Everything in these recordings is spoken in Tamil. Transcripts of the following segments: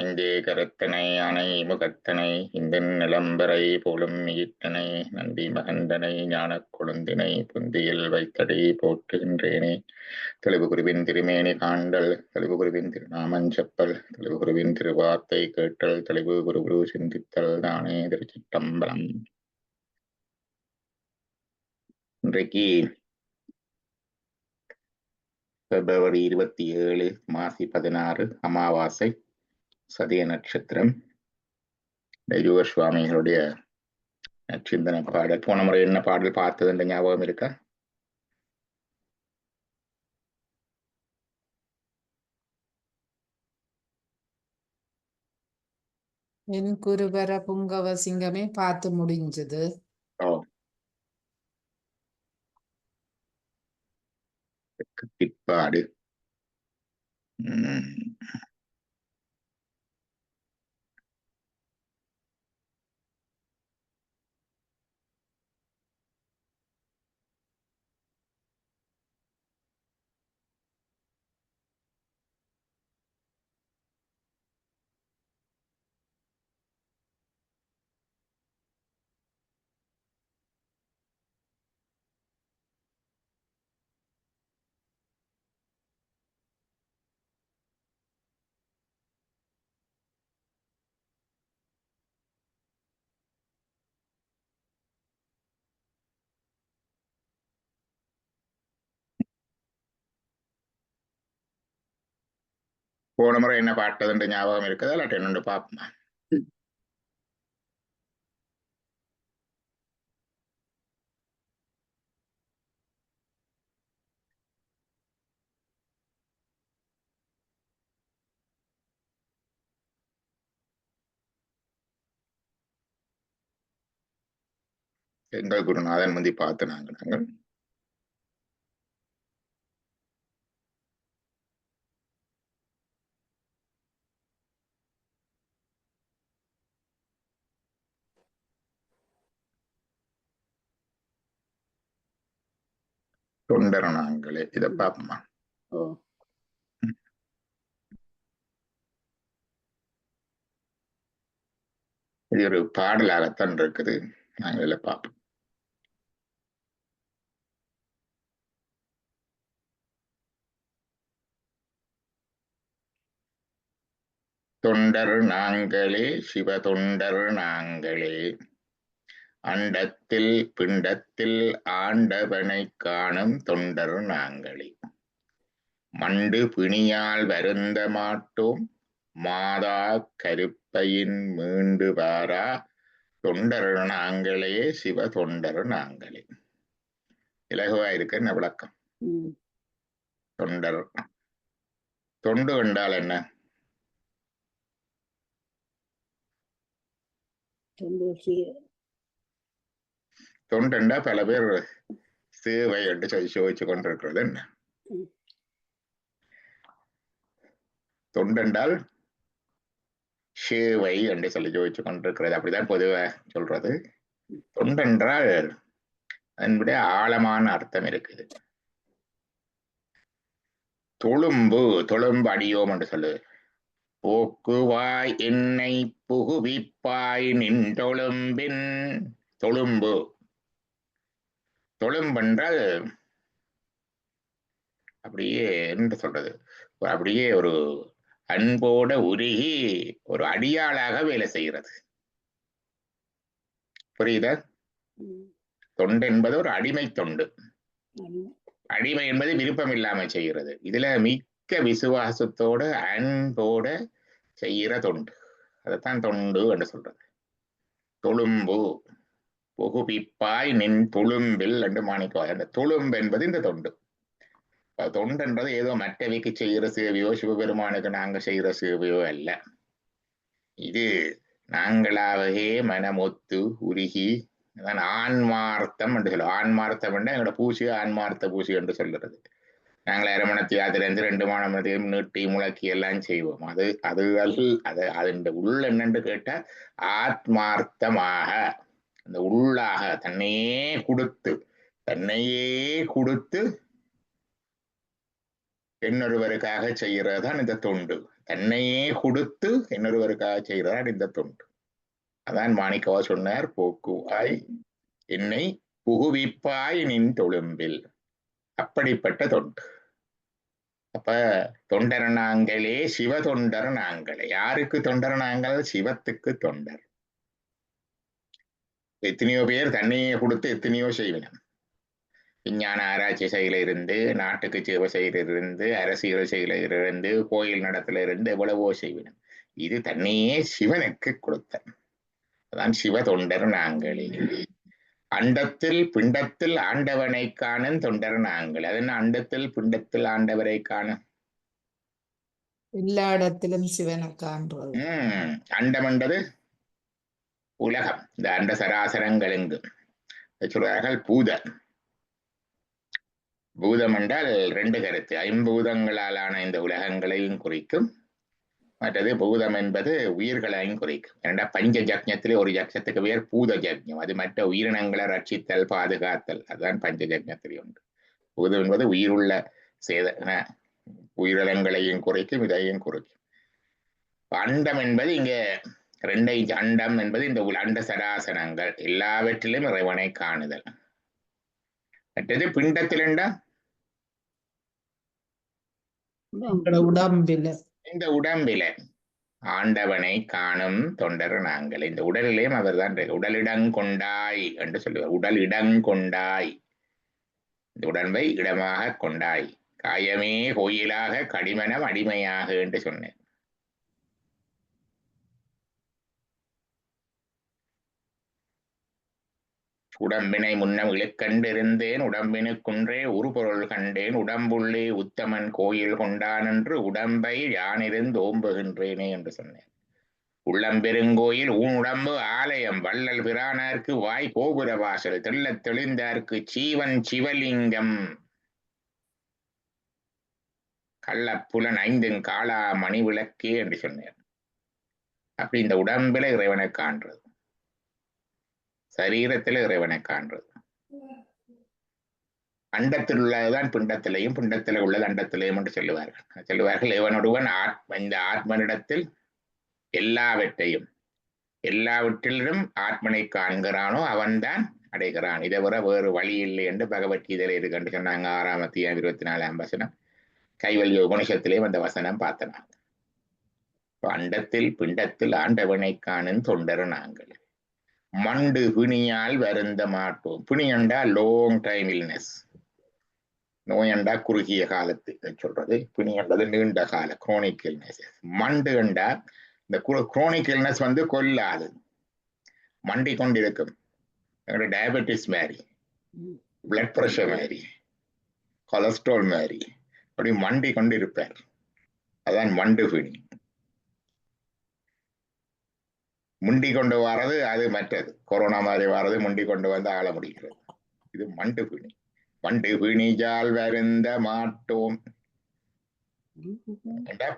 அங்கே கரத்தனை அணை முகத்தனை இந்த நிலம்பரை போலும் ஈட்டனை நந்தி மகந்தனை ஞானக் கொழுந்தினை புந்தியில் வைத்தடி போற்றுகின்றேனே. தெளிவு குருவின் திருமேனி காண்டல் தெளிவு குருவின் திருநாமஞ்சப்பல் தெளிவு குருவின் திருவார்த்தை கேட்டல் தெளிவு குரு குரு சிந்தித்தல் தானே திருச்சிட்டம்பலம் இன்றைக்கு பிப்ரவரி இருபத்தி ஏழு மாசி பதினாறு அமாவாசை. சதய நட்சத்திரம். யுவ சுவாமிகளுடைய நச்சிந்தன பாடல். போன முறை என்ன பாடல் பார்த்ததுன்ற ஞாபகம் இருக்கா? என் குருபர புங்கவ சிங்கமே பார்த்து முடிஞ்சது. பிற்பாடு போன முறை என்ன பாட்டதுன்ற ஞாபகம் இருக்குதா இல்லாட்டி என்னண்டு பார்ப்போமா எங்கள் குருநாதன் வந்து பார்த்து நாங்கள் நாங்கள் தொண்டர் நாங்களே இத பாப்போமா இது ஒரு பாடலாகத்தான் இருக்குது. நாங்கள் இதில் பார்ப்போம். தொண்டர் நாங்களே சிவ தொண்டர் நாங்களே. அண்டத்தில் பிண்டத்தில் ஆண்டவனை காணும் தொண்டர் நாங்களே. மண்டு பிணியால் வருந்த மாட்டோம் மாதா கருப்பையின் மீண்டு வாரா தொண்டர் நாங்களே சிவ தொண்டர் நாங்களே. இலகுவா இருக்கு என்ன விளக்கம்? தொண்டர். தொண்டு என்றால் என்ன? தொண்டண்டா பல பேர் சேவை என்று சொல்லி சோதிச்சு கொண்டிருக்கிறது என்ன. தொண்டென்றால் சேவை என்று சொல்லி ஜோதிச்சு கொண்டிருக்கிறது அப்படிதான் பொதுவா சொல்றது. தொண்டென்றால் அதனுடைய ஆழமான அர்த்தம் இருக்குது. தொழும்பு தொழும்பு அடியோம் என்று சொல்லு. போக்குவாய் என்னை புகுவிப்பாய் நின் தொழும்பின் தொழும்பென்றால் அப்படியே என்ன சொல்றது? அப்படியே ஒரு அன்போட உருகி ஒரு அடியாளாக வேலை செய்கிறது. புரியுதா? தொண்டு என்பது ஒரு அடிமை தொண்டு. அடிமை. என்பது விருப்பம் இல்லாம செய்கிறது. இதுல மிக்க விசுவாசத்தோட அன்போட செய்கிற தொண்டு. அதைத்தான் தொண்டு என்று சொல்றது. தொழும்பு. புகுவிப்பாய் நின் துளும்பில் என்று மாணிக்கவாய் அந்த துளும்பு என்பது இந்த தொண்டு. தொண்டு தொண்டுன்றது ஏதோ மற்றவைக்கு செய்கிற சேவையோ சிவபெருமானுக்கு நாங்க செய்கிற சேவையோ அல்ல. இது நாங்களாகவே மனமொத்து உருகி அதான் ஆன்மார்த்தம் என்று சொல்லுவோம். ஆன்மார்த்தம் என்ற எங்களோட பூசி ஆன்மார்த்த பூசி என்று சொல்லுறது. நாங்கள் அரமணத்தி அதிலிருந்து ரெண்டு மாணவத்தையும் நீட்டி முழக்கி எல்லாம் செய்வோம். அது அது அது அது அதன் உள்ள என்னென்று கேட்டால் ஆத்மார்த்தமாக. அந்த உள்ளாக தன்னையே கொடுத்து தன்னையே கொடுத்து இன்னொருவருக்காக செய்யறதுதான் இந்த தொண்டு. தன்னையே கொடுத்து இன்னொருவருக்காக செய்கிறார் இந்த தொண்டு. அதான் மாணிக்கவா சொன்னார் போக்குவாய் என்னை புகுவிப்பாய் நின் தொழும்பில். அப்படிப்பட்ட தொண்டு. அப்ப தொண்டர் நாங்களே சிவ தொண்டர் நாங்களே. யாருக்கு தொண்டர் நாங்கள்? சிவத்துக்கு தொண்டர். எத்தனையோ பேர் தண்ணியை கொடுத்து எத்தனையோ செய்வினம் விஞ்ஞான ஆராய்ச்சி செயல இருந்து நாட்டுக்கு சேவை செய்யிலிருந்து அரசியல் செயல இருந்து கோயில் நடத்துல இருந்து எவ்வளவோ செய்வினம் இது தன்னையே சிவனுக்கு கொடுத்த அதான் சிவ தொண்டர் நாங்களே. அண்டத்தில் பிண்டத்தில் ஆண்டவனை காணும் தொண்டர் நாங்கள். அது என்ன அண்டத்தில் பிண்டத்தில் ஆண்டவரை காணும்? எல்லா இடத்திலும் சிவனை காண்றது உம் அண்டம் என்றது? உலகம். இந்த அண்ட சராசரங்கள் எங்கும் சொல்வார்கள் பூத பூதம் என்றால் ரெண்டு கருத்து. ஐம்பூதங்களாலான இந்த உலகங்களையும் குறிக்கும். மற்றது பூதம் என்பது உயிர்களையும் குறிக்கும். ஏன்னா பஞ்ச ஜக்ஞத்திலே ஒரு ஜக்ஞத்துக்கு பேர் பூத ஜக்ஞம் அது மற்ற உயிரினங்களை ரட்சித்தல் பாதுகாத்தல். அதுதான் பஞ்ச ஜக்ஞத்திலே உண்டு. பூதம் என்பது உயிருள்ள சேத உயிரினங்களையும் குறைக்கும் இதையும் குறைக்கும். அண்டம் என்பது இங்கே ரெண்டை அண்டம் என்பது இந்த அண்ட சராசனங்கள் எல்லாவற்றிலும் இறைவனை காணுதல். மற்றது பிண்டத்திலண்டா? உடம்பில. இந்த உடம்பில. ஆண்டவனை காணும் தொண்டர் நாங்கள். இந்த உடலிலேயும் அவர்தான் இருக்கு. உடலிடங்கொண்டாய் என்று சொல்லுவார். உடல் இடங்கொண்டாய் இந்த உடம்பை இடமாக கொண்டாய். காயமே கோயிலாக கடிமனம் அடிமையாக என்று சொன்னேன். உடம்பினை முன்னம் இழுக்கண்டிருந்தேன் உடம்பினுக்குன்றே உருபொருள் கண்டேன் உடம்புள்ளே உத்தமன் கோயில் கொண்டான் என்று உடம்பை யானிருந்து ஓம்புகின்றேனே என்று சொன்னேன். உள்ளம்பெருங்கோயில் உன் உடம்பு ஆலயம் வள்ளல் பிரானார்க்கு வாய் கோபுர வாசல் தெள்ளத் தெளிந்தார்க்கு சீவன் சிவலிங்கம். கள்ளப்புலன் ஐந்தும் காளா மணி விளக்கே என்று சொன்னார் அப்படி இந்த உடம்பில இறைவனை காண்றது. சரீரத்துல இறைவனை காண்றது. அண்டத்தில் உள்ளதுதான் பிண்டத்திலையும் பிண்டத்தில் உள்ளது அண்டத்திலையும் என்று சொல்லுவார்கள். சொல்லுவார்கள் இவனொருவன் ஆத்ம இந்த ஆத்மனிடத்தில் எல்லாவற்றையும் எல்லாவற்றிலும் ஆத்மனை காண்கிறானோ அவன்தான் அடைகிறான். இதை விட வேறு வழி இல்லை என்று பகவத்கீதையில இருக்கு என்று சொன்னாங்க. ஆறாம் அத்தியாயம் இருபத்தி நாலாம் வசனம். கைவல்ய உபனிஷத்திலேயும் அந்த வசனம் பார்த்தனாங்க. அண்டத்தில் பிண்டத்தில் ஆண்டவனை காணும் தொண்டர் நாங்கள். மண்டு பிணியால் வருந்த மாட்டோம். பிணியண்டா லாங் டைம் இல்னஸ் நோயண்டா குறுகிய காலத்து சொல்றது. பிணியண்டது நீண்ட கால குரோனிக் இல்னஸ் மண்டு கண்டா இந்த குரோனிக் இல்னஸ் வந்து கொல்லாது மண்டி கொண்டிருக்கும். டயபெட்டிஸ் மாதிரி பிளட் ப்ரெஷர் மாதிரி கொலஸ்ட்ரால் மாதிரி அப்படி மண்டி கொண்டு இருப்பார் அதான் மண்டு பிணி. முண்டி கொண்டு வர்றது அது மற்றது. கொரோனா மாதிரி வர்றது முண்டி கொண்டு வந்து ஆள முடிகிறது இது மண்டு பிணி. மண்டு பிணிஜால் வருந்த மாட்டோம்.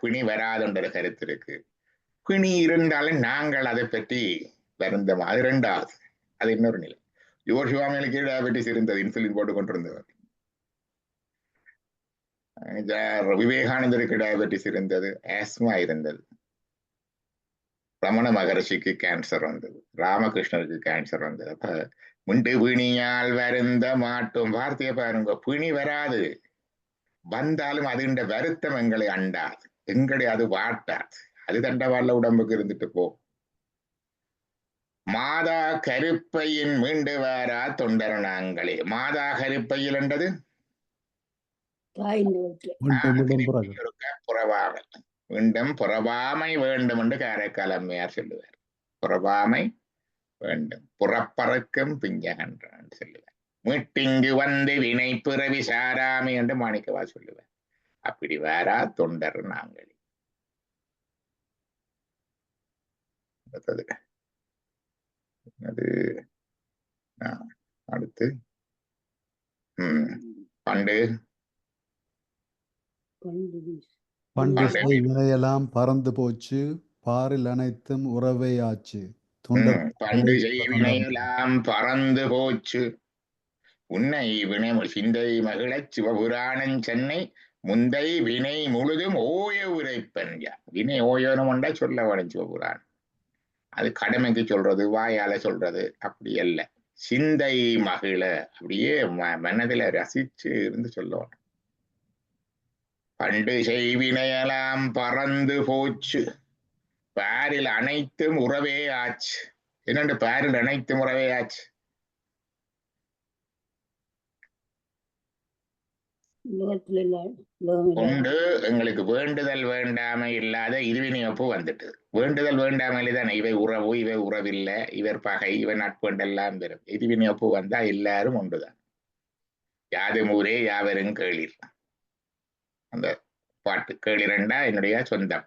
பிணி வராதுன்ற கருத்து இருக்கு. பிணி இருந்தாலும் நாங்கள் அதை பற்றி வருந்த அது ரெண்டாவது. அது இன்னொரு நிலை. யுவர் சிவாமிகளுக்கு டயபெட்டிஸ் இருந்தது இன்சுலின் போட்டு கொண்டிருந்தவர். விவேகானந்தருக்கு டயபெட்டிஸ் இருந்தது ஆஸ்மா இருந்தது. ரமண மகரிஷிக்கு கேன்சர் வந்தது ராமகிருஷ்ணருக்கு கேன்சர் வந்தது. அப்ப முண்டு பிணியால் வருந்த மாட்டோம் வார்த்தையை பாருங்க பிணி வராது. வந்தாலும் அதுண்ட வருத்தம் எங்களை அண்டாது. எங்களை அது வாட்டாது. அது தண்டவாள உடம்புக்கு இருந்துட்டு போ. மாதா கருப்பையின் மீண்டு வாரா தொண்டர் நாங்களே. மாதா கருப்பையில் என்றது? புறவாமை மீண்டும் புறவாமை வேண்டும் என்று காரைக்கால் அம்மையார் சொல்லுவார் புறவாமை வேண்டும் புறப்பறக்கும் பிஞ்சகன்றான் சொல்லுவார் மீட்டிங்கு வந்து வினை பிறவி சாராமை என்று மாணிக்கவா சொல்லுவார் அப்படி வேறா தொண்டர் நாங்கள் அது அடுத்து உம் பண்டு பண்டு வினையெல்லாம் பறந்து போச்சு. பாரில் அனைத்தும் உறவே ஆச்சு. பண்டு வினையெல்லாம் பறந்து போச்சு. உன்னை வினை சிந்தை மகிழ சிவபுராணன் சென்னை முந்தை வினை முழுதும் ஓய உரைப்பன் வினை ஓயணும்டா சொல்ல வேணும் சிவபுரான் அது கடமைக்கு சொல்றது வாயால சொல்றது அப்படி அல்ல. சிந்தை மகிழ அப்படியே மனதில ரசிச்சு இருந்து சொல்லுவோம் பண்டு செய்வினையெல்லாம் பறந்து போச்சு. பாரில் அனைத்தும் உறவே ஆச்சு. என்னண்டு பாரில் அனைத்தும் உறவே ஆச்சு? கொண்டு எங்களுக்கு வேண்டுதல் வேண்டாமை இல்லாத இருவினையொப்பு வந்துட்டு. வேண்டுதல் வேண்டாமையிலே தானே இவை உறவு இவை உறவில்லை. இவர் பகை இவர் நட்புண்டெல்லாம் பெறும். இருவினையொப்பு வந்தா எல்லாரும் ஒன்றுதான். யாதும் ஊரே யாவரும் கேளிர். அந்த பாட்டு கேளிரண்டா என்னுடைய சொந்தம்.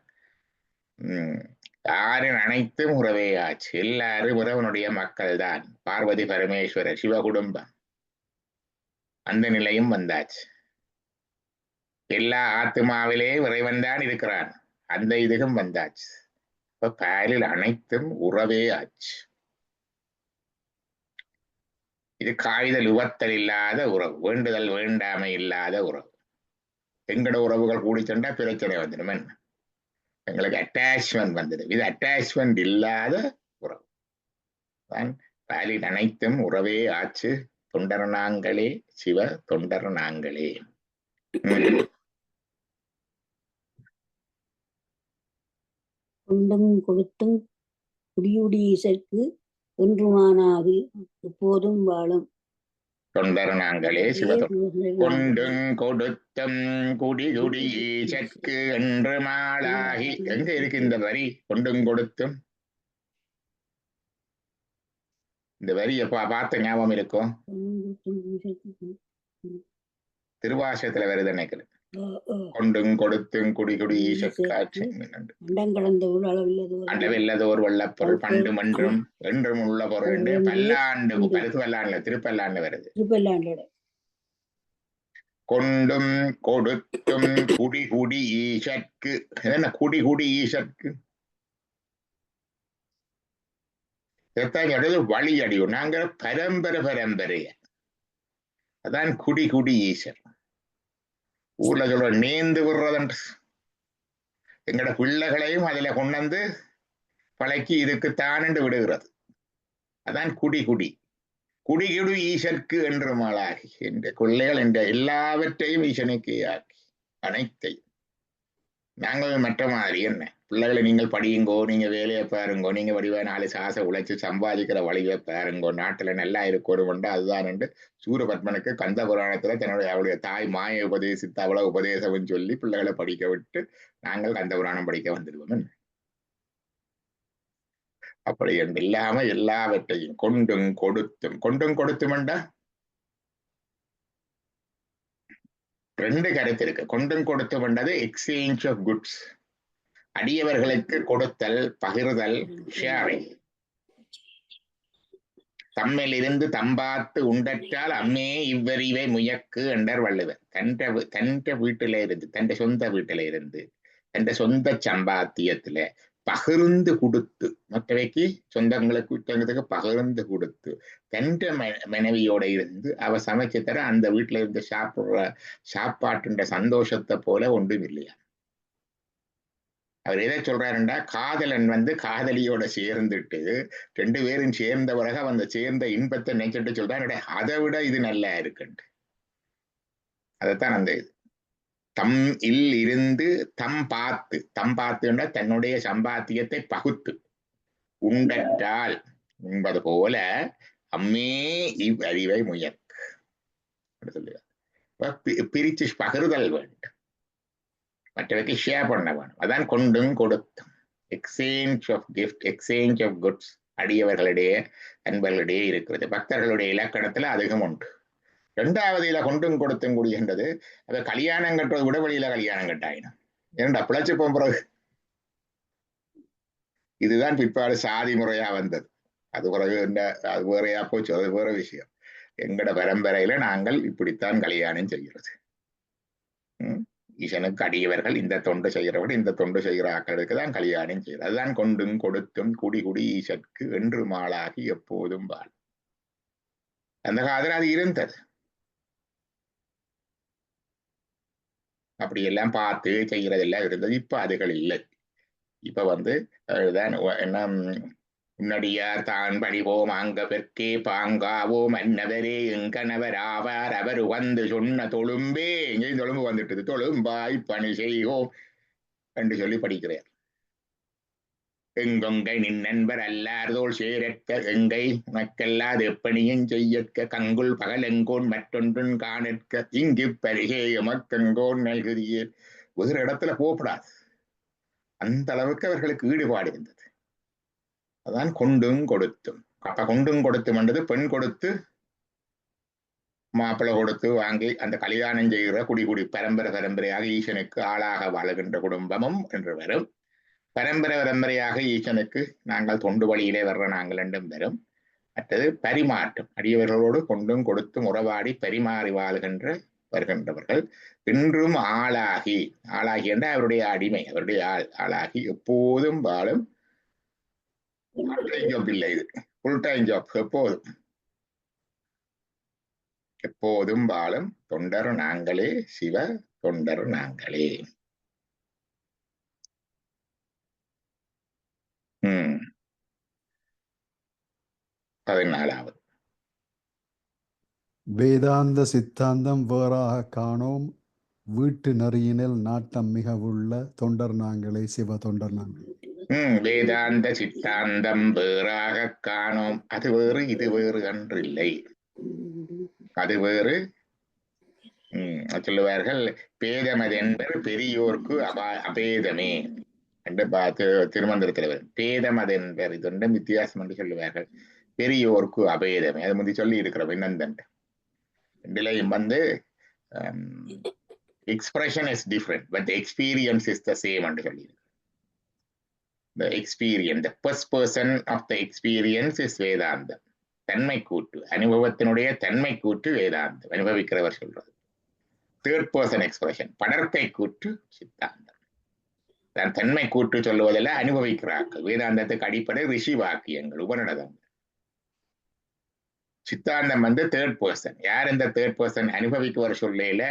உம் யாரின் அனைத்தும் உறவே ஆச்சு எல்லாரும் உறவனுடைய மக்கள் தான் பார்வதி பரமேஸ்வரர் சிவ குடும்பம் அந்த நிலையும் வந்தாச்சு. எல்லா ஆத்மாவிலே இறைவன் தான் இருக்கிறான். அந்த இதுக்கும் வந்தாச்சு. இப்ப பாலில் அனைத்தும் உறவே ஆச்சு இது காய்தல் உவத்தல் இல்லாத உறவு. வேண்டுதல் வேண்டாமை இல்லாத உறவு. எங்கட உறவுகள் கூடி சென்றா பிரச்சனை வந்துடும் என்ன? எங்களுக்கு அட்டாச்மெண்ட் வந்துடும் இது அட்டாச்மெண்ட் இல்லாத உறவு. தான் அனைத்தும் உறவே ஆச்சு. தொண்டர் நாங்களே சிவ தொண்டர் நாங்களே. கொண்டும் கொடுத்தும் குடியுடி இசைக்கு ஒன்றுமானாது. எப்போதும் வாழும். தொண்டர் நாங்களே சிவ கொண்டும் கொடுத்தும் குடி குடி ஈசற்கு என்று மாளாகி எங்க இருக்கு இந்த வரி? கொண்டும் கொடுத்தும். இந்த வரி எப்ப பார்த்த ஞாபகம் இருக்கும் திருவாசத்துல வருது நினைக்கிறேன். கொண்டும் கொடுத்தும் குடி குடி ஈசற்காட்சி அண்டம் கடந்த உள்ள அளவில்லது அண்டவில்லது ஒரு வல்லப்பொருள் பண்டு மன்றும் என்றும் உள்ள பொருள் என்று பல்லாண்டு பரிசு பல்லாண்டுல திருப்பல்லாண்டு வருது. கொண்டும் கொடுத்தும் குடி குடி ஈசற்கு. என்ன குடி குடி ஈசற்கு? எழுது வழி அடியும் நாங்க பரம்பரை பரம்பரைய. அதான் குடி குடி ஈசர். ஊர்ல சொல்ற நேந்து விடுறதுன்ற எங்கட பிள்ளைகளையும் அதுல கொண்டு வந்து பழக்கி இதுக்கு தானண்டு விடுகிறது. அதான் குடி குடி. குடிகுடி ஈசற்கு என்று மாளாகி. என்ற கொள்ளைகள் என்ற எல்லாவற்றையும் ஈசனுக்கு ஆக்கி அனைத்தையும். நாங்கள் மற்ற மாதிரி என்ன? பிள்ளைகளை நீங்கள் படியுங்கோ நீங்க வேலையை பாருங்கோ நீங்க வடிவா நாலு சாசை உழைச்சு சம்பாதிக்கிற வழியை பாருங்கோ. நாட்டுல நல்லா இருக்கணும் அதுதான் என்று சூரபத்மனுக்கு கந்த புராணத்துல தன்னுடைய அவளுடைய தாய் மாய உபதேசித்த அவ்வளவு உபதேசம் சொல்லி பிள்ளைகளை படிக்க விட்டு நாங்கள் கந்த புராணம் படிக்க வந்துடுவோம் அப்படி என்று இல்லாம எல்லாவற்றையும் கொண்டும் கொடுத்தும். கொண்டும் கொடுத்துமெண்டா ரெண்டு கருத்து இருக்கு. கொண்டும் கொடுத்துமெண்டது எக்ஸ்சேஞ்ச் ஆஃப் குட்ஸ் அடியவர்களுக்கு கொடுத்தல் பகிர்தல் ஷேரிங் தம்மில் இருந்து தம்பாத்து உண்டற்றால் அம்மே இவ்வறிவை முயக்கு என்றார் வள்ளுவர். தன்ற தன்ற வீட்டில இருந்து தன்ற சொந்த வீட்டில இருந்து தன்ற சொந்த சம்பாத்தியத்துல பகிர்ந்து கொடுத்து மற்றவைக்கு சொந்தங்களுக்கு விட்டவங்களுக்கு பகிர்ந்து கொடுத்து தன்ற மனைவியோட இருந்து அவ சமைச்சு தர அந்த வீட்டுல இருந்து சாப்பிடுற சாப்பாட்டுன்ற சந்தோஷத்தை போல ஒன்றும் இல்லையா? அவர் எதை சொல்றாருண்டா? காதலன் வந்து காதலியோட சேர்ந்துட்டு ரெண்டு பேரும் சேர்ந்த பிறகு அந்த சேர்ந்த இன்பத்தை நினைச்சிட்டு சொல்றாரு அதை விட இது நல்லா இருக்குன்ட்டு அதைத்தான் அந்த இது. தம் இல் இருந்து தம் பார்த்து தம் பார்த்துன்னா தன்னுடைய சம்பாத்தியத்தை பகுத்து. உண்டற்றால் உண்பது போல அம்மே இவ் அறிவை முயற்கு சொல்லுவார் பிரிச்சு பகிர்தல் வேண்டும். மற்றவைக்கு ஷேர் பண்ண வேணும் அதான் கொண்டும் கொடுத்தும் exchange of gift exchange of goods அடியவர்களிடையே அன்பர்களிடையே இருக்கிறது பக்தர்களுடைய இலக்கணத்துல அதிகம் உண்டு ரெண்டாவது இதில் கொண்டும் கொடுத்தும் கூடுகின்றது அதை கல்யாணம் கட்டுறது விட வழியில கல்யாணம் கட்டாயினும் ஏன்டா பிழைச்சு போகிறது இதுதான் பிற்பாடு சாதி முறையா வந்தது அது பிறகு என்ன அது வேறையா போச்சு அது வேற விஷயம் எங்கட பரம்பரையில நாங்கள் இப்படித்தான் கல்யாணம் செய்கிறது ம்? ஈசனுக்கு அடியவர்கள் இந்த தொண்டு செய்கிறவர்கள் இந்த தொண்டு செய்கிற ஆக்களுக்கு தான் கல்யாணம் செய்கிறது அதுதான் கொண்டும் கொடுத்தும் குடி குடி ஈசற்கு என்று மாளாகி எப்போதும் வாழ். அந்த காலத்தில் அது இருந்தது. அப்படியெல்லாம் பார்த்து செய்கிறதெல்லாம் இருந்தது. இப்ப அதுகள் இல்லை. இப்ப வந்து அதுதான் என்ன ம், தான் பழிவோம் அங்க பெற்கே பாங்காவோம் அன்னவரே எங்கனவர் ஆவார் அவர் வந்து சொன்ன தொழும்பே எங்கேயும் தொழும்பு வந்துட்டது. தொழும்பாய் பணி செய்வோம் என்று சொல்லி படிக்கிறார். எங்கொங்கை நின் நண்பர் அல்லார்தோள் சேரற்க எங்கை உனக்கல்லாது எப்பணியும் செய்யற்க கங்குல் பகலெங்கோன் மற்றொன்றும் காணற்க இங்கு பரிகே எமக்கெங்கோன் நல்குதியே. ஒரு இடத்துல போகப்படாது அந்த அளவுக்கு அவர்களுக்கு ஈடுபாடு இருந்தது. அதான் கொண்டும் கொடுத்தும். அப்ப கொண்டும் கொடுத்தும் என்றது பெண் கொடுத்து மாப்பிள்ளை கொடுத்து வாங்கி அந்த கல்யாணம் செய்கிற குடி குடி பரம்பரை பரம்பரையாக ஈசனுக்கு ஆளாக வாழுகின்ற குடும்பமும் என்று வரும். பரம்பரை பரம்பரையாக ஈசனுக்கு நாங்கள் தொண்டு வழியிலே வர்ற நாங்கள் என்றும் வரும். மற்றது பரிமாற்றம். அடியவர்களோடு கொண்டும் கொடுத்தும் உறவாடி பரிமாறி வாழ்கின்ற வருகின்றவர்கள். இன்றும் ஆளாகி ஆளாகி என்ற அவருடைய அடிமை அவருடைய ஆள் ஆளாகி எப்போதும் வாழும் ஜாப் இல்லை இது ஃபுல் டைம் ஜாப் எப்போதும் எப்போதும் வாழும் தொண்டர் நாங்களே சிவ தொண்டர் நாங்களே உம் பதினாலாவது வேதாந்த சித்தாந்தம் வேறாக காணோம் வீட்டு நெறியினில் நாட்டம் மிக உள்ள தொண்டர் நாங்களே சிவ தொண்டர் நாங்களே வேதாந்த சித்தாந்தம் வேறாக காணோம். அது வேறு இது வேறு அன்றில்லை. அது வேறு. சொல்லுவார்கள் பேதமது என்பது பெரியோர்க்கு அபா அபேதமே. என்று திருமந்திரத்தில் வரும் பேதமது என்பர் இது ஒன்றும் வித்தியாசம் என்று சொல்லுவார்கள். பெரியோர்க்கு அபேதமே. அது முந்தி சொல்லி இருக்கிறோம் இன்னந்தன். நிலையும் வந்து expression is different but experience is the same என்று சொல்லி the experience. The first person of the experience is வேதாந்தம் தன்மை கூட்டு அனுபவத்தினுடைய தன்மை கூட்டு வேதாந்தம் அனுபவிக்கிறவர் சொல்றது தேர்ட் பர்சன் எக்ஸ்பிரஷன் படர்க்கை கூற்று சித்தாந்தம் தான் தன்மை கூட்டு சொல்லுவதில் அனுபவிக்கிறார்கள் வேதாந்தத்துக்கு அடிப்படை ரிஷி வாக்கியங்கள் உபநடதங்கள் சித்தாந்தம் வந்து தேர்ட் பர்சன் யார் இந்த தேர்ட் பர்சன் அனுபவிக்குவர் சொல்லையில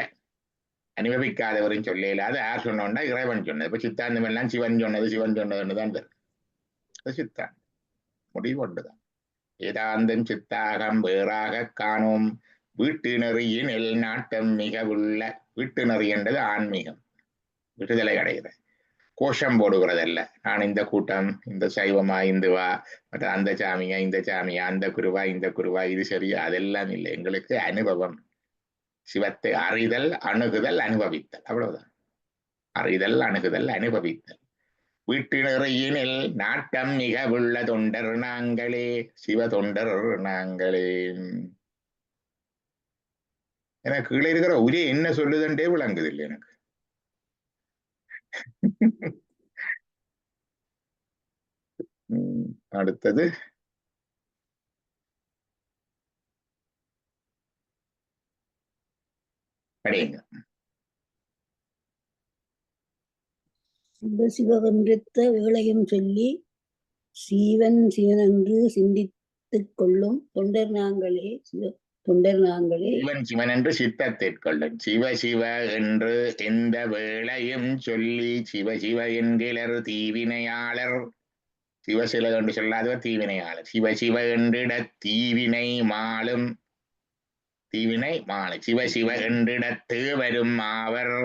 அனுபவிக்காதவரும் சொல்லல அது யார் சொன்னோம்னா இறைவன் சொன்னது இப்ப சித்தாந்தம் எல்லாம் சிவன் சொன்னது சிவன் சொன்னதுன்னு தான் வரும். அது சித்தாந்தம் முடிவு ஒன்றுதான் வேதாந்தம் சித்தாகம் வேறாக காணோம் வீட்டு நெறியின் எல் நாட்டம் மிக உள்ள வீட்டு நெறி என்றது ஆன்மீகம் விடுதலை அடைகிற கோஷம் போடுகிறதல்ல நான் இந்த கூட்டம் இந்த சைவமா இந்துவா மற்ற அந்த சாமியா இந்த சாமியா அந்த குருவா இந்த குருவா இது சரியா அதெல்லாம் இல்லை எங்களுக்கு அனுபவம் சிவத்தை அறிதல் அணுகுதல் அனுபவித்தல். அவ்வளவுதான். அறிதல் அணுகுதல் அனுபவித்தல். வீட்டு நிறையினில் நாட்டம் மிக உள்ள தொண்டர் நாங்களே சிவ தொண்டர் நாங்களே. எனக்கு கீழே இருக்கிற உரிய என்ன சொல்லுதுன்றே விளங்குது இல்லை எனக்கு. அடுத்தது. படியுங்க. சிவ சிவகென்றித்த வேளையும் சொல்லி சீவன் சிவனென்று சிந்தித்துக் கொள்ளும் தொண்டர் நாங்களே தொண்டர் நாங்களே. சிவன் சிவன் என்று சித்தத்தைக் கொள்ளும். சிவ சிவ என்று எந்த வேளையும் சொல்லி சிவ சிவ என்கிறர் தீவினையாளர். சிவ சிவ என்று சொல்லாதவர் தீவினையாளர். சிவ சிவ என்றிட தீவினை மாளும். தீவினை மாலை. சிவ சிவ என்றிடத்து வரும் ஆவர்.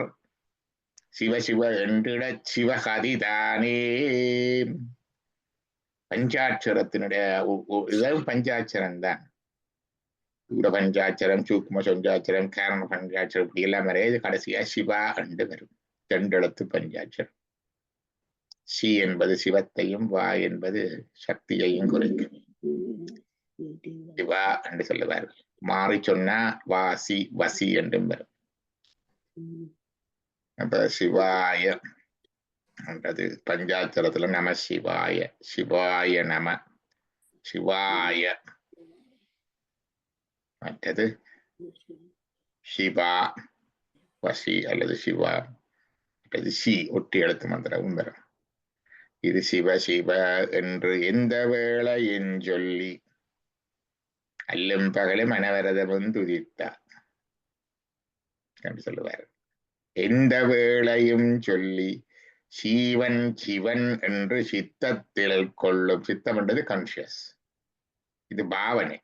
சிவ சிவ என்றிட சிவகதிதானே. பஞ்சாட்சரத்தினுடைய இதுவும் பஞ்சாட்சரம் தான். சூட பஞ்சாட்சரம் சூக்ம பஞ்சாட்சரம் காரண பஞ்சாட்சரம் இப்படி எல்லாம் வரையாது கடைசியா சிவா என்று வரும். தெண்டெழுத்து பஞ்சாட்சரம். சி என்பது சிவத்தையும் வா என்பது சக்தியையும் குறிக்கும். சிவா என்று சொல்லுவார்கள். மாறி சொன்னா வாசி வசி என்றும் வரும். அப்ப சிவாய என்றது பஞ்சாட்சரத்துல நம சிவாய சிவாய நம சிவாய. மற்றது சிவா வசி அல்லது சிவா அல்லது சி ஒட்டி எழுத்து மந்திரமும் வரும். இது சிவ சிவ என்று எந்த வேளையின் சொல்லி அல்லும் பகலும் அனவரதமும் துதித்தார் என்று சொல்லுவார் எந்த வேளையும் சொல்லி சீவன் சிவன் என்று சித்தத்தில் கொள்ளும் சித்தம் என்றது கான்சியஸ் இது பாவனை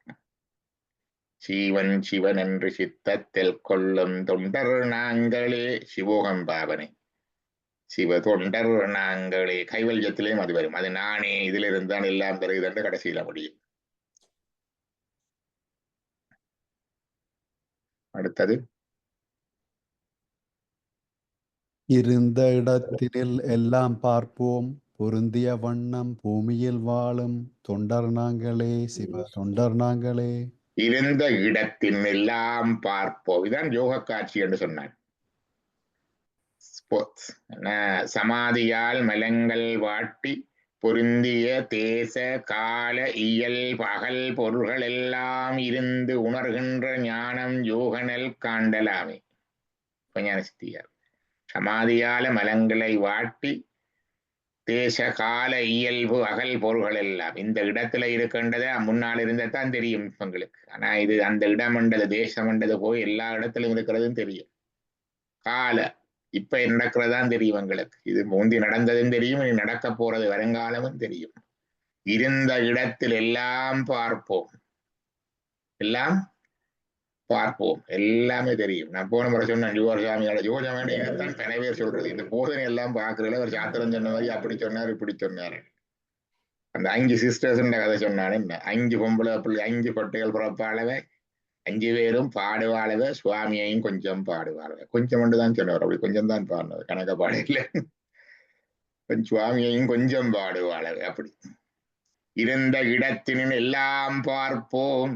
சீவன் சிவன் என்று சித்தத்தில் கொள்ளும் தொண்டர் நாங்களே சிவோகம் பாவனை சிவ தொண்டர் நாங்களே கைவல்யத்திலேயும் அது வரும் அது நானே இதிலிருந்து தான் எல்லாம் பெறுகிறது என்று கடைசியில முடியும் அடுத்தது. இருந்த இடத்தினில் எல்லாம் பார்ப்போம். பொருந்திய வண்ணம் பூமியில் வாழும். தொண்டர் நாங்களே சிவ தொண்டர் நாங்களே. இருந்த இடத்தின் எல்லாம் பார்ப்போம். இதான் யோக காட்சி என்று. என்ன, சமாதியால் மலங்கள் வாட்டி பொருந்திய தேச கால இயல் பகல் பொருள்கள் எல்லாம் இருந்து உணர்கின்ற ஞானம் யோகனல் காண்டலாமே. ஞான சித்தியார் சமாதியால மலங்களை வாட்டி தேச கால இயல்பு அகல் பொருள்கள் எல்லாம். இந்த இடத்துல இருக்கின்றதை முன்னால் இருந்ததான் தெரியும் உங்களுக்கு. ஆனா இது அந்த இடம் என்றது தேசம் என்றது போய் எல்லா இடத்திலும் இருக்கிறதும் தெரியும். கால இப்ப நடக்கிறதான் தெரியும் எங்களுக்கு இது முந்தி நடந்ததும் தெரியும் இனி நடக்க போறது வருங்காலமும் தெரியும். இருந்த இடத்தில் எல்லாம் பார்ப்போம். எல்லாம் பார்ப்போம். எல்லாமே தெரியும். நான் போன முறை சொன்னேன் யுவசாமியோட யுவசாமி தான் பல பேர் சொல்றது. இந்த போதனை எல்லாம் பாக்குறதுல ஒரு சாத்திரம் சொன்ன மாதிரி அப்படி சொன்னார் இப்படி சொன்னார். அந்த அஞ்சு சிஸ்டர்ஸ் கதை சொன்னாரு. என்ன அஞ்சு பொம்பளை பிள்ளை அஞ்சு கொட்டைகள் பிறப்பாளவை அஞ்சு பேரும் பாடுவாளவ சுவாமியையும் கொஞ்சம் பாடுவாளவே கொஞ்சம் மட்டும் தான் சொன்னவர் அப்படி கொஞ்சம் தான் பாடினது கணக்க பாடல. கொஞ்சம் சுவாமியையும் கொஞ்சம் பாடுவாளவே அப்படி. இருந்த இடத்தினில் எல்லாம் பார்ப்போம்.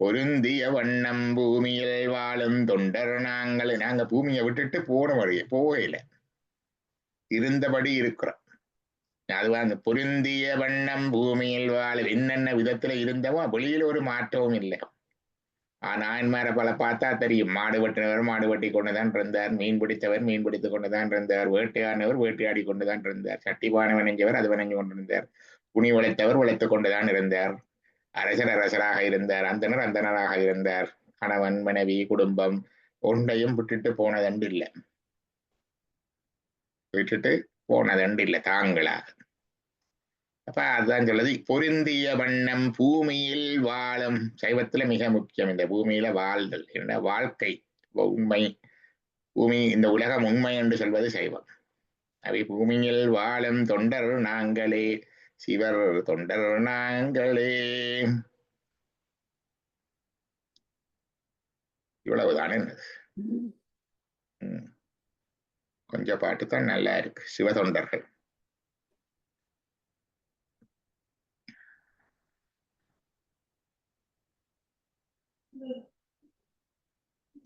பொருந்திய வண்ணம் பூமியில் வாழும் தொண்டர் நாங்கள். நாங்க பூமியை விட்டுட்டு போன வழியே போகல இருந்தபடி இருக்கிறோம். அதுவா அந்த பொருந்திய வண்ணம் பூமியில் வாழும். என்னென்ன விதத்துல இருந்தவோ வெளியில ஒரு மாற்றமும் இல்லை. நாயன்மாரை பல பார்த்தா தெரியும். மாடு வெட்டினவர் மாடு வெட்டி கொண்டுதான் இருந்தார் மீன் பிடித்தவர் மீன் பிடித்து கொண்டுதான் இருந்தார் வேட்டையானவர் வேட்டையாடி கொண்டுதான் இருந்தார் சட்டிபானை வணைஞ்சவர் அது வணைஞ்சு கொண்டிருந்தார். துணி உழைத்தவர் உழைத்து கொண்டுதான் இருந்தார். அரசர் அரசராக இருந்தார். அந்தனர் அந்தனராக இருந்தார். கணவன் மனைவி குடும்பம் ஒன்றையும் விட்டுட்டு போனதண்டு இல்லை விட்டுட்டு போனதண்டு இல்லை தாங்களாக. அப்ப அதுதான் சொல்லுது. பொருந்திய வண்ணம் பூமியில் வாழும். சைவத்துல மிக முக்கியம் இந்த பூமியில வாழ்தல். என்ன? வாழ்க்கை. உண்மை. பூமி இந்த உலகம் உண்மை என்று சொல்வது சைவம். அவை பூமியில் வாழும் தொண்டர் நாங்களே. சிவர் தொண்டர் நாங்களே. இவ்வளவுதானே? ம். கொஞ்சம் பாட்டு தான் நல்லா இருக்கு. சிவ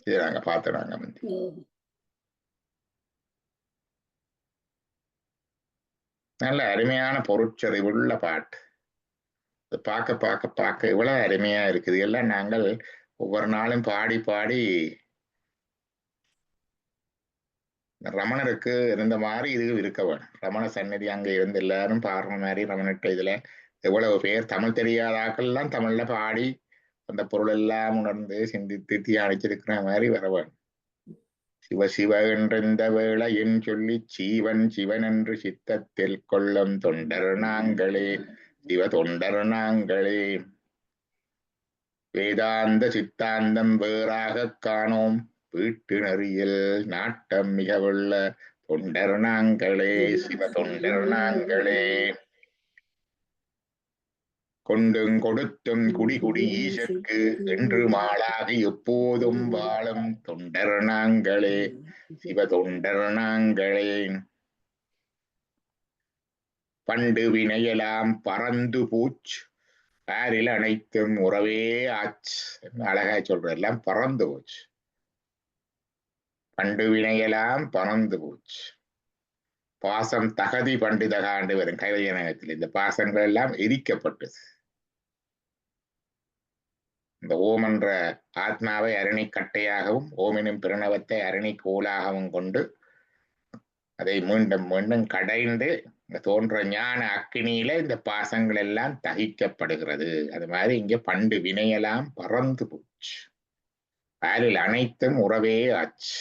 தொண்டர்கள் இது நல்ல அருமையான பொருட்சதைவுள்ள பாட்டு பார்க்க பார்க்க பார்க்க இவ்வளவு அருமையா இருக்குது எல்லாம் நாங்கள் ஒவ்வொரு நாளும் பாடி பாடி ரமணருக்கு இருந்த மாதிரி இது இருக்க வேணும் ரமண சந்நிதி அங்க இருந்து எல்லாரும் பாடுற மாதிரி ரமணிட்ட இதுல எவ்வளவு பேர் தமிழ் தெரியாத எல்லாம் தமிழ்ல பாடி அந்த பொருள் எல்லாம் உணர்ந்து சிந்தித்து தியானிச்சிருக்கிற மாதிரி வரவன். சிவ சிவ என்றெந்த வேளையின் சொல்லி சீவன் சிவன் என்று சித்தத்தில் கொள்ளும் தொண்டர் நாங்களே சிவ தொண்டர் நாங்களே. வேதாந்த சித்தாந்தம் வேறாக காணோம். வீட்டு நெறியில் நாட்டம் மிகவுள்ள தொண்டர் நாங்களே சிவ தொண்டர் நாங்களே. கொண்டும் கொடுத்தும் குடி குடி ஈசற்கு என்று மாளாகி எப்போதும் வாழும் தொண்டர் நாங்களே. சிவ தொண்டர் நாங்களே. பண்டு வினையெல்லாம் பறந்து பூச் பாரில் அனைத்தும் உறவே ஆச்சு. அழகா சொல்ற எல்லாம் பறந்து போச்சு. பண்டு வினையெல்லாம் பறந்து போச்சு. பாசம் தகதி பண்டிதகாண்டு வரும் கைவயனகத்தில் இந்த பாசங்கள் எல்லாம் எரிக்கப்பட்டது. இந்த ஓம் என்ற ஆத்மாவை அரணி கட்டையாகவும் ஓமினும் பிரணவத்தை அரணி கோலாகவும் கொண்டு அதை மீண்டும் மீண்டும் கடைந்து தோன்ற ஞான அக்கினியில இந்த பாசங்கள் எல்லாம் தகிக்கப்படுகிறது. அது மாதிரி இங்க பண்டு வினையெல்லாம் பறந்து போச்சு. பாலில் அனைத்தும் உறவே ஆச்சு.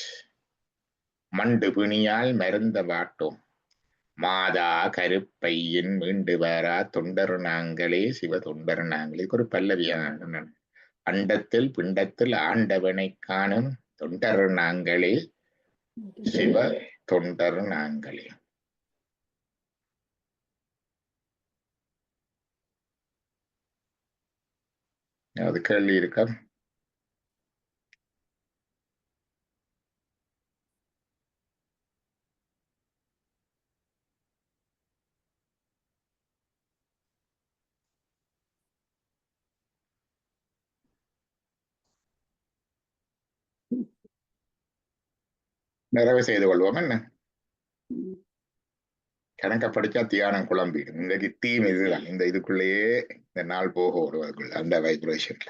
மண்டு பிணியால் மருந்த வாட்டோம். மாதா கருப்பையின் மீண்டு வரா தொண்டர் நாங்களே சிவ தொண்டர் நாங்களே. ஒரு பல்லவியான அண்டத்தில் பிண்டத்தில் ஆண்டவனை காணும் தொண்டர் நாங்களே சிவ தொண்டர் நாங்களே அது கேள்வி இருக்கா? நிறைவு செய்து கொள்வோம். என்ன? கணக்க படிச்சா தியானம் குழம்பிடும் இன்றைக்கு தீம் இதுதான். இந்த இதுக்குள்ளேயே இந்த நாள் போக வருவதற்குள்ள அந்த வைப்ரேஷன்ல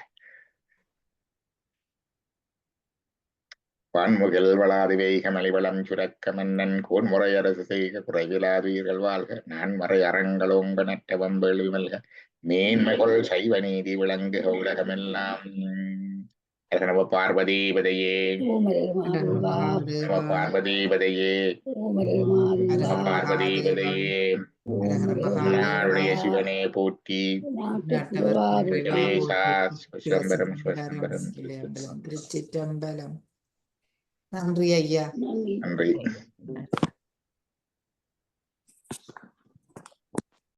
வான்முகில் வளாது வேக மலிவளம் சுரக்க மன்னன் கோன்முறை அரசு செய்க குறைவிலாதீர்கள் வாழ்க. நான் மறை அறங்களோங்க நற்ற வம்பெழு மல்க. மேன்மைகொள் சைவ நீதி விளங்குக உலகமெல்லாம் நம பார்வதி பதையே. ஓமரர் மாதுவா. நம பார்வதி பதையே. ஓமரர் மாதுவா. நம பார்வதி பதையே. நாளுடைய சிவனே போற்றி. திருச்சிற்றம்பலம். நன்றி ஐயா. நன்றி.